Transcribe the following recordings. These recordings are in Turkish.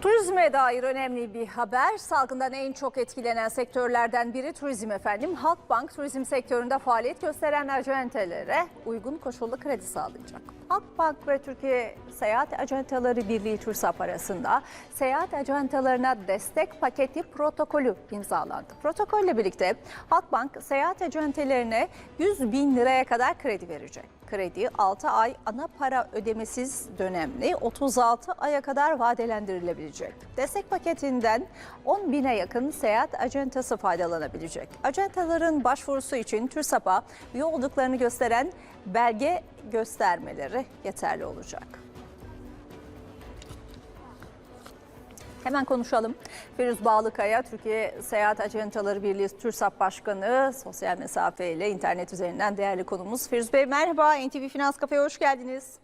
Turizme dair önemli bir haber. Salgından en çok etkilenen sektörlerden biri turizm efendim. Halkbank turizm sektöründe faaliyet gösteren acentelere uygun koşullu kredi sağlayacak. Halkbank ve Türkiye Seyahat Acenteleri Birliği TÜRSAP arasında seyahat acentelerine destek paketi protokolü imzalandı. Protokolle birlikte Halkbank seyahat acentelerine 100 bin liraya kadar kredi verecek. Kredi 6 ay ana para ödemesiz dönemli 36 aya kadar vadelendirilebilecek. Destek paketinden 10 bine yakın seyahat acentası faydalanabilecek. Acentaların başvurusu için TÜRSAP'a üye olduklarını gösteren belge göstermeleri yeterli olacak. Hemen konuşalım. Firuz Bağlıkaya, Türkiye Seyahat Acentaları Birliği TÜRSAP Başkanı, sosyal mesafeyle internet üzerinden değerli konumuz. Firuz Bey merhaba, NTV Finans Kafe'ye hoş geldiniz.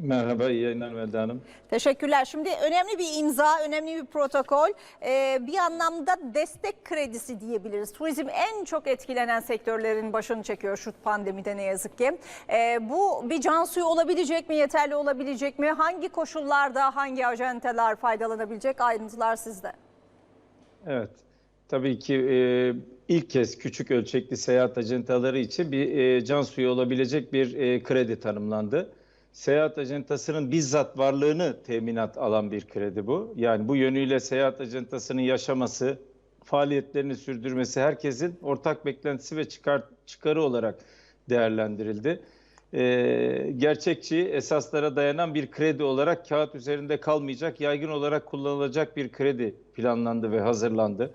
Merhaba, iyi yayınlar Melda Hanım. Teşekkürler. Şimdi önemli bir imza, önemli bir protokol. Ee, bir anlamda destek kredisi diyebiliriz. Turizm en çok etkilenen sektörlerin başını çekiyor şu pandemide ne yazık ki. Ee, bu bir can suyu olabilecek mi, yeterli olabilecek mi? Hangi koşullarda hangi acenteler faydalanabilecek? Ayrıntılar sizde. Evet, tabii ki e, ilk kez küçük ölçekli seyahat acentaları için bir e, can suyu olabilecek bir e, kredi tanımlandı. Seyahat acentasının bizzat varlığını teminat alan bir kredi bu. Yani bu yönüyle seyahat acentasının yaşaması, faaliyetlerini sürdürmesi herkesin ortak beklentisi ve çıkar, çıkarı olarak değerlendirildi. Ee, gerçekçi esaslara dayanan bir kredi olarak kağıt üzerinde kalmayacak, yaygın olarak kullanılacak bir kredi planlandı ve hazırlandı.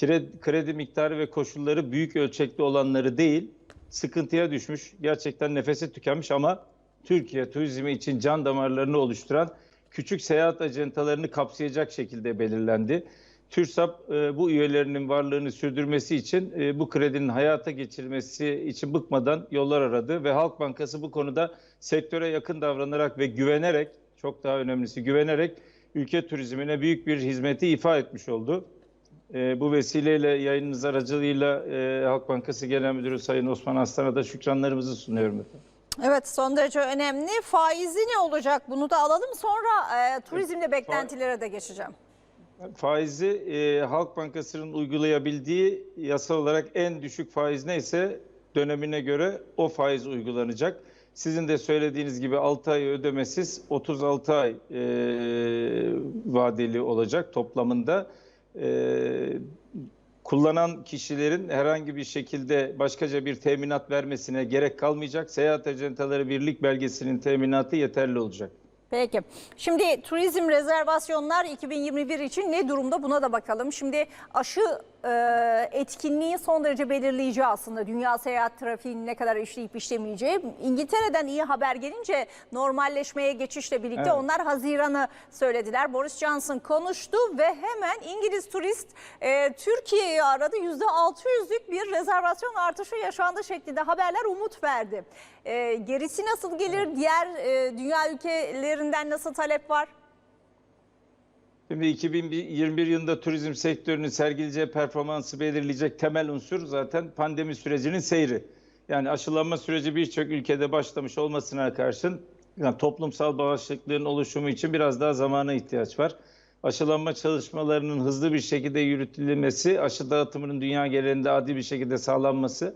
Kredi, kredi miktarı ve koşulları büyük ölçekli olanları değil, sıkıntıya düşmüş, gerçekten nefesi tükenmiş ama Türkiye turizmi için can damarlarını oluşturan küçük seyahat acentalarını kapsayacak şekilde belirlendi. TÜRSAP e, bu üyelerinin varlığını sürdürmesi için e, bu kredinin hayata geçirilmesi için bıkmadan yollar aradı ve Halk Bankası bu konuda sektöre yakın davranarak ve güvenerek çok daha önemlisi güvenerek ülke turizmine büyük bir hizmeti ifa etmiş oldu. E, bu vesileyle yayınınız aracılığıyla Halk Bankası Genel Müdürü Sayın Osman Aslan'a da şükranlarımızı sunuyorum efendim. Evet son derece önemli. Faizi ne olacak bunu da alalım sonra e, turizmle beklentilere de geçeceğim. Faizi e, Halk Bankası'nın uygulayabildiği yasal olarak en düşük faiz neyse dönemine göre o faiz uygulanacak. Sizin de söylediğiniz gibi 6 ay ödemesiz 36 ay e, vadeli olacak toplamında. E, kullanan kişilerin herhangi bir şekilde başkaca bir teminat vermesine gerek kalmayacak. Seyahat Acentaları Birlik belgesinin teminatı yeterli olacak. Peki. Şimdi turizm rezervasyonlar 2021 için ne durumda buna da bakalım. Şimdi aşı e, etkinliği son derece belirleyici aslında. Dünya seyahat trafiğinin ne kadar işleyip işlemeyeceği. İngiltere'den iyi haber gelince normalleşmeye geçişle birlikte Evet. onlar Haziran'ı söylediler. Boris Johnson konuştu ve hemen İngiliz turist e, Türkiye'yi aradı. %600'lük bir rezervasyon artışı yaşandı şeklinde haberler umut verdi. E, gerisi nasıl gelir? Diğer e, dünya ülkelerinden nasıl talep var? Şimdi 2021 yılında turizm sektörünün sergileyeceği performansı belirleyecek temel unsur zaten pandemi sürecinin seyri. Yani aşılanma süreci birçok ülkede başlamış olmasına karşın yani toplumsal bağışıklığın oluşumu için biraz daha zamana ihtiyaç var. Aşılanma çalışmalarının hızlı bir şekilde yürütülmesi, aşı dağıtımının dünya genelinde adil bir şekilde sağlanması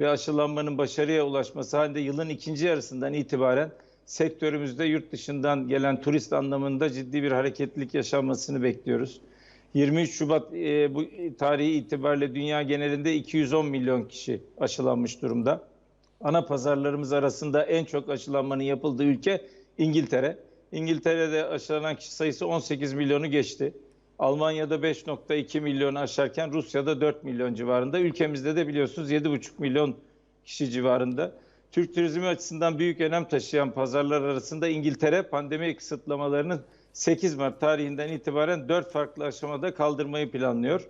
ve aşılanmanın başarıya ulaşması halinde yılın ikinci yarısından itibaren sektörümüzde yurt dışından gelen turist anlamında ciddi bir hareketlilik yaşanmasını bekliyoruz. 23 Şubat e, bu tarihi itibariyle dünya genelinde 210 milyon kişi aşılanmış durumda. Ana pazarlarımız arasında en çok aşılanmanın yapıldığı ülke İngiltere. İngiltere'de aşılanan kişi sayısı 18 milyonu geçti. Almanya'da 5.2 milyonu aşarken Rusya'da 4 milyon civarında. Ülkemizde de biliyorsunuz 7.5 milyon kişi civarında. Türk turizmi açısından büyük önem taşıyan pazarlar arasında İngiltere pandemi kısıtlamalarını 8 Mart tarihinden itibaren 4 farklı aşamada kaldırmayı planlıyor.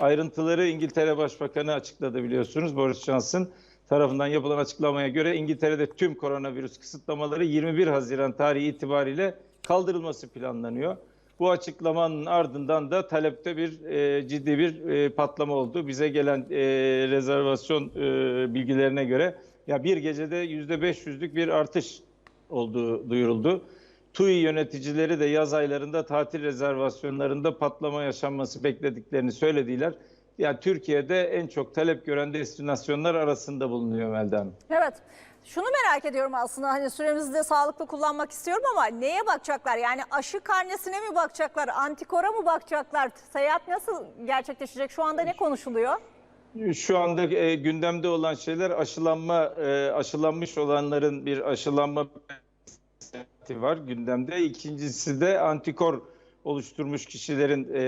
Ayrıntıları İngiltere Başbakanı açıkladı biliyorsunuz Boris Johnson tarafından yapılan açıklamaya göre İngiltere'de tüm koronavirüs kısıtlamaları 21 Haziran tarihi itibariyle kaldırılması planlanıyor. Bu açıklamanın ardından da talepte bir e, ciddi bir e, patlama oldu. Bize gelen e, rezervasyon e, bilgilerine göre ya bir gecede yüzde 500'lük bir artış olduğu duyuruldu. TUI yöneticileri de yaz aylarında tatil rezervasyonlarında patlama yaşanması beklediklerini söylediler. Yani Türkiye'de en çok talep gören destinasyonlar arasında bulunuyor Melda Hanım. Evet. Şunu merak ediyorum aslında hani süremizi de sağlıklı kullanmak istiyorum ama neye bakacaklar? Yani aşı karnesine mi bakacaklar? Antikora mı bakacaklar? Seyahat nasıl gerçekleşecek? Şu anda ne konuşuluyor? Şu anda e, gündemde olan şeyler aşılanma, e, aşılanmış olanların bir aşılanma seyahati var gündemde. İkincisi de antikor oluşturmuş kişilerin e,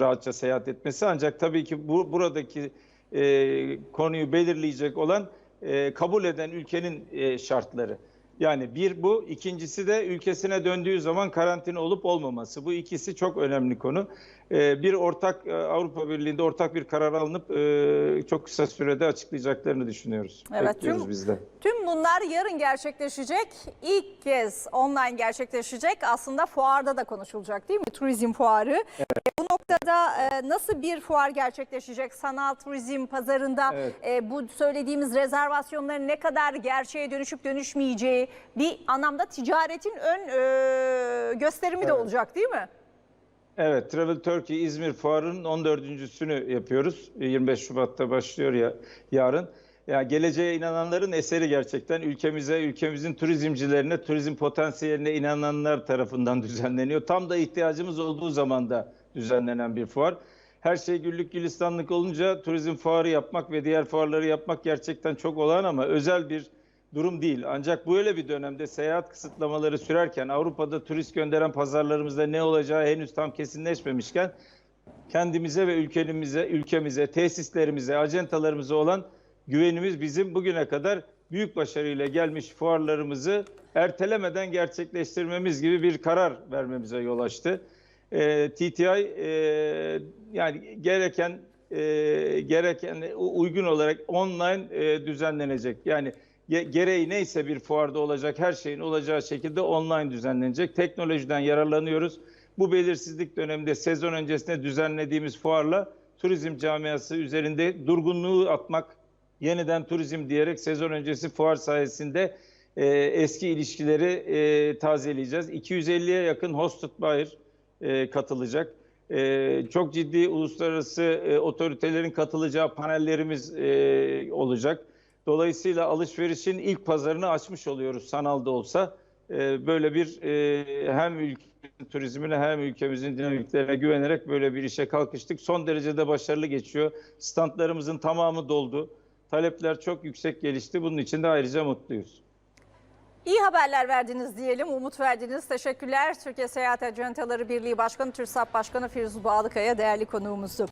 rahatça seyahat etmesi. Ancak tabii ki bu buradaki e, konuyu belirleyecek olan e, kabul eden ülkenin e, şartları. Yani bir bu, ikincisi de ülkesine döndüğü zaman karantina olup olmaması. Bu ikisi çok önemli konu. E, bir ortak e, Avrupa Birliği'nde ortak bir karar alınıp e, çok kısa sürede açıklayacaklarını düşünüyoruz. Evet, Bekliyoruz tüm- biz de. Tüm bunlar yarın gerçekleşecek. İlk kez online gerçekleşecek. Aslında fuarda da konuşulacak değil mi? Turizm fuarı. E, Bu noktada e, nasıl bir fuar gerçekleşecek? Sanal turizm pazarında Evet. e, bu söylediğimiz rezervasyonların ne kadar gerçeğe dönüşüp dönüşmeyeceği bir anlamda ticaretin ön e, gösterimi de Evet. olacak değil mi? Evet, Travel Turkey İzmir Fuarı'nın 14.sünü yapıyoruz. 25 Şubat'ta başlıyor ya yarın. Ya geleceğe inananların eseri gerçekten ülkemize, ülkemizin turizmcilerine, turizm potansiyeline inananlar tarafından düzenleniyor. Tam da ihtiyacımız olduğu zaman da düzenlenen bir fuar. Her şey güllük gülistanlık olunca turizm fuarı yapmak ve diğer fuarları yapmak gerçekten çok olağan ama özel bir durum değil. Ancak böyle bir dönemde seyahat kısıtlamaları sürerken Avrupa'da turist gönderen pazarlarımızda ne olacağı henüz tam kesinleşmemişken kendimize ve ülkemize, ülkemize, tesislerimize, acentalarımıza olan güvenimiz bizim bugüne kadar büyük başarıyla gelmiş fuarlarımızı ertelemeden gerçekleştirmemiz gibi bir karar vermemize yol açtı. Ee, TTI e, yani gereken e, gereken uygun olarak online e, düzenlenecek. Yani ge- gereği neyse bir fuarda olacak her şeyin olacağı şekilde online düzenlenecek. Teknolojiden yararlanıyoruz. Bu belirsizlik döneminde sezon öncesinde düzenlediğimiz fuarla turizm camiası üzerinde durgunluğu atmak, yeniden turizm diyerek sezon öncesi fuar sayesinde e, eski ilişkileri e, tazeleyeceğiz. 250'ye yakın hosted buyer e, katılacak. E, çok ciddi uluslararası e, otoritelerin katılacağı panellerimiz e, olacak. Dolayısıyla alışverişin ilk pazarını açmış oluyoruz sanalda olsa. E, böyle bir e, hem ülkenin turizmine hem ülkemizin dinamiklerine güvenerek böyle bir işe kalkıştık. Son derecede başarılı geçiyor. Standlarımızın tamamı doldu. Talepler çok yüksek gelişti. Bunun için de ayrıca mutluyuz. İyi haberler verdiniz diyelim, umut verdiniz. Teşekkürler. Türkiye Seyahat Acentaları Birliği Başkanı, TÜRSAP Başkanı Firuz Bağlıkaya değerli konuğumuzdu.